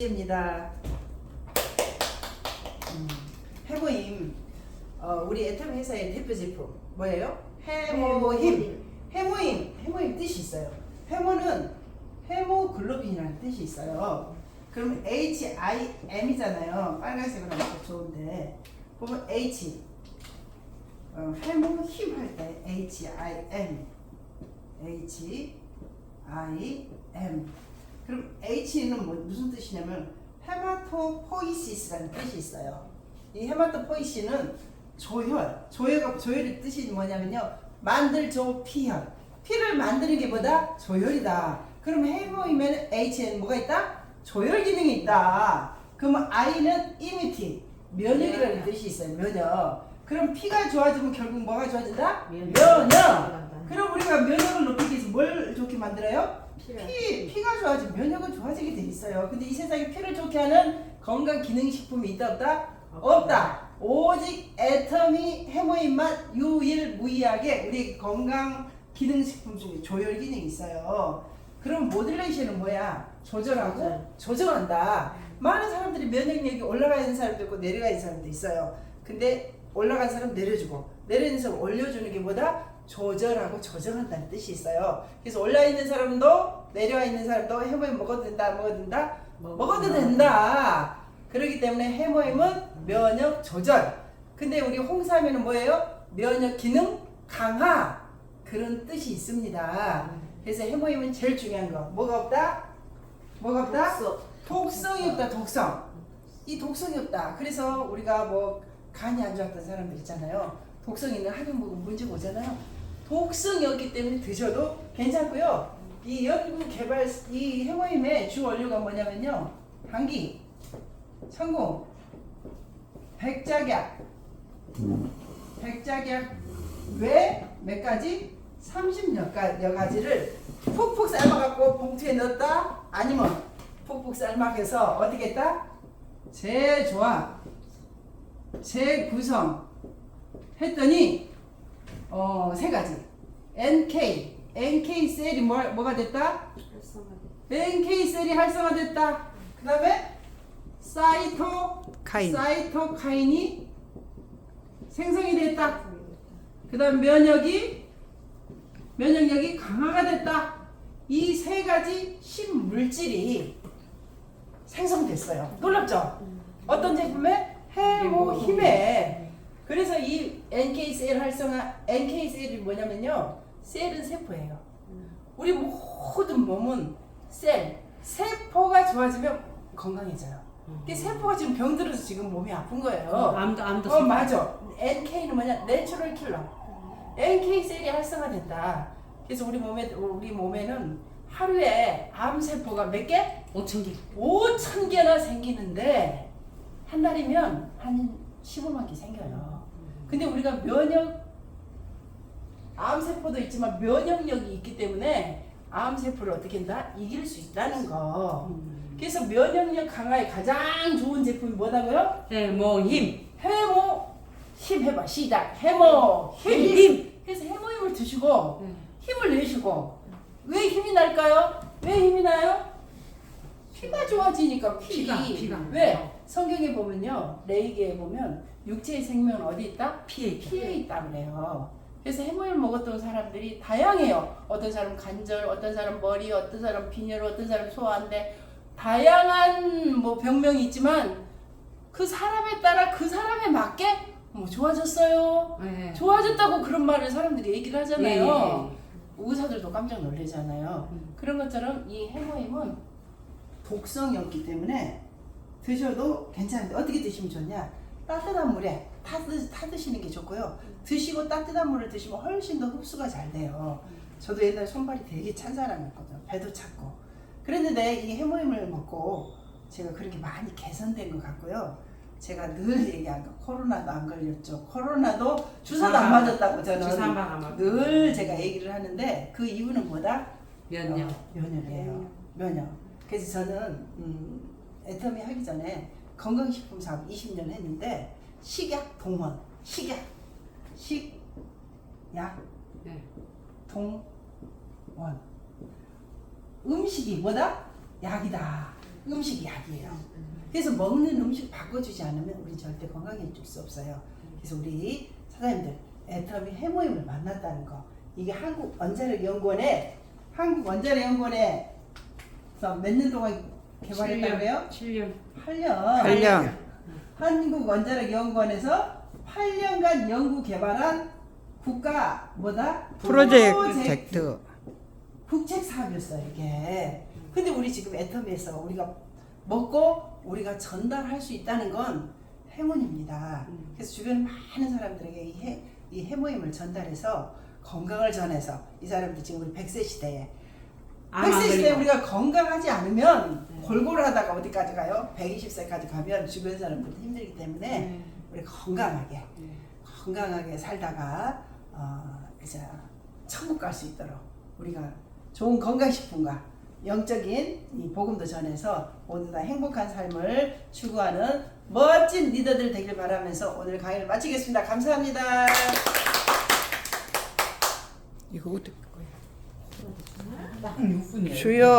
입니다. 음, 해모임 어, 우리 애텀 회사의 대표 제품 뭐예요? 해모힘. 해모임 해모임 뜻이 있어요. 해모는 헤모글로빈이라는 뜻이 있어요. 그럼 HIM이잖아요. 빨간색으로 하면 좋은데 보면 H 어, 해모힘 할 때 HIM HIM 그럼 H는 뭐, 무슨 뜻이냐면 헤마토포이시스라는 뜻이 있어요. 이 헤마토포이시는 조혈, 조혈, 조혈의 뜻이 뭐냐면요. 만들조 피혈. 피를 만드는 게 뭐다? 조혈이다. 그럼 해모이면 H에는 뭐가 있다? 조혈 기능이 있다. 그러면 I는 immunity, 면역이라는 뜻이 있어요. 면역. 그럼 피가 좋아지면 결국 뭐가 좋아진다? 면역. 그럼 우리가 면역을 높이기 위해서 뭘 좋게 만들어요? 피, 피가 좋아지면 면역은 좋아지게 돼 있어요. 근데 이 세상에 피를 좋게 하는 건강 기능 식품이 있다 없다? 없다. 오직 애터미 해모인만 유일무이하게 우리 건강 기능 식품 중에 조혈 기능이 있어요. 그럼 모듈레이션은 뭐야? 조절하고 조절. 조정한다. 많은 사람들이 면역력이 올라가 있는 사람도 있고 내려가 있는 사람도 있어요. 근데 올라간 사람 내려주고 내려있는 사람 올려주는 게 뭐다? 조절하고 조정한다는 뜻이 있어요. 그래서 올라 있는 사람도 내려와 있는 사람도 해모임 먹어도 된다, 먹어도 된다, 먹어도 된다. 그렇기 때문에 해모임은 면역 조절. 근데 우리 홍삼에는 뭐예요? 면역 기능 강화 그런 뜻이 있습니다. 그래서 해모임은 제일 중요한 거 뭐가 없다? 뭐가 없다? 독소. 독성이 없다 독성 이 독성이 없다 그래서 우리가 뭐 간이 안 좋았던 사람들 있잖아요 독성 있는 한약 먹으면 문제가 오잖아요 없기 때문에 드셔도 괜찮고요. 이 연구 개발 이 해모임의 주 원료가 뭐냐면요. 당기 천공 백작약. 백작약 외 몇 가지? 30여 가- 여 가지를 푹푹 삶아갖고 봉투에 넣었다? 아니면 푹푹 삶아서 어떻게 했다? 재조합 재구성 했더니 어 세 가지 NK NK 셀이 뭐, 뭐가 됐다 NK 셀이 활성화됐다 그 다음에 사이토 카인. 사이토카인이 생성이 됐다 그 다음 면역이 면역력이 강화가 됐다. 이 세 가지 신물질이 생성됐어요. 놀랍죠? 어떤 제품에? 해모 힘에. 그래서 이 NK 셀 활성화, NK 셀이 뭐냐면요. 셀은 세포예요. 우리 모든 몸은 셀, 세포가 좋아지면 건강해져요. 그 세포가 지금 병들어서 지금 몸이 아픈 거예요. 암도 암도. 어 맞아. NK는 뭐냐? 내추럴 킬러. NK 셀이 활성화된다. 그래서 우리 몸에 우리 몸에는 하루에 암 세포가 몇 개? 5천 개. 5천 개나 생기는데 한 달이면 한 15만 개 생겨요. 근데 우리가 면역 암 세포도 있지만 면역력이 있기 때문에 암 세포를 어떻게 한다? 이길 수 있다는 거. 그래서 면역력 강화에 가장 좋은 제품이 뭐다고요? 네, 뭐 힘. 해모 힘 해봐 시작 해모 힘, 힘. 그래서 해모 힘을 드시고 네. 힘을 내시고 왜 힘이 날까요? 왜 힘이 나요? 피가 좋아지니까 피. 피가, 피가. 왜 성경에 보면요 레이기에 보면 육체의 생명은 어디 있다? 피해. 피에 있다 그래요. 그래서 해모를 먹었던 사람들이 다양해요. 어떤 사람 간절, 어떤 사람 머리, 어떤 사람 빈혈, 어떤 사람 소화인데 다양한 뭐 병명이 있지만 그 사람에 따라 그 사람에 맞게 뭐 좋아졌어요. 네. 좋아졌다고 그런 말을 사람들이 얘기를 하잖아요. 예, 예, 의사들도 깜짝 놀라잖아요. 음. 그런 것처럼 이 해모임은 독성이 없기 때문에 드셔도 괜찮은데 어떻게 드시면 좋냐? 따뜻한 물에 타, 드, 타 드시는 게 좋고요. 드시고 따뜻한 물을 드시면 훨씬 더 흡수가 잘 돼요. 저도 옛날에 손발이 되게 찬 사람이었거든요. 배도 찼고. 그랬는데 이 해모임을 먹고 제가 그렇게 많이 개선된 것 같고요. 제가 늘 얘기한 거 코로나도 안 걸렸죠. 코로나도 주사도 안 맞았다고 저는 주사 한방안 맞고. 늘 제가 얘기를 하는데 그 이유는 뭐다? 면역. 어, 면역이에요. 면역. 그래서 저는 음, 애터미 하기 전에 건강식품 사업 20년 했는데 식약 동원, 식약, 식약 네. 동원. 음식이 뭐다? 약이다. 음식이 약이에요. 그래서 먹는 음식 바꿔주지 않으면 우리 절대 건강해질 수 없어요. 그래서 우리 사장님들 애터미 해모임을 만났다는 거 이게 한국 원자력 연구원에 한국 원자력 연구원 에서 몇 년 동안 개발했다고 그래요? 7년. 8년. 8년. 한국 원자력 연구원에서 8년간 연구 개발한 국가 뭐다? 프로젝트. 국책 사업이었어요 이게. 근데 우리 지금 애터미에서 우리가 먹고 우리가 전달할 수 있다는 건 행운입니다. 음. 그래서 주변 많은 사람들에게 이, 해, 이 해모임을 전달해서 건강을 전해서 이 사람들 지금 우리 100세 시대에 암 100세 시대에. 우리가 건강하지 않으면 네. 골골하다가 어디까지 가요? 120세까지 가면 주변 사람들도 힘들기 때문에 네. 우리 건강하게 네. 건강하게 살다가 어, 이제 천국 갈 수 있도록 우리가 좋은 건강식품과 영적인 이 복음도 전해서 모두 다 행복한 삶을 추구하는 멋진 리더들 되길 바라면서 오늘 강의를 마치겠습니다. 감사합니다. 이거 어떻게 딱 6분이에요. 주여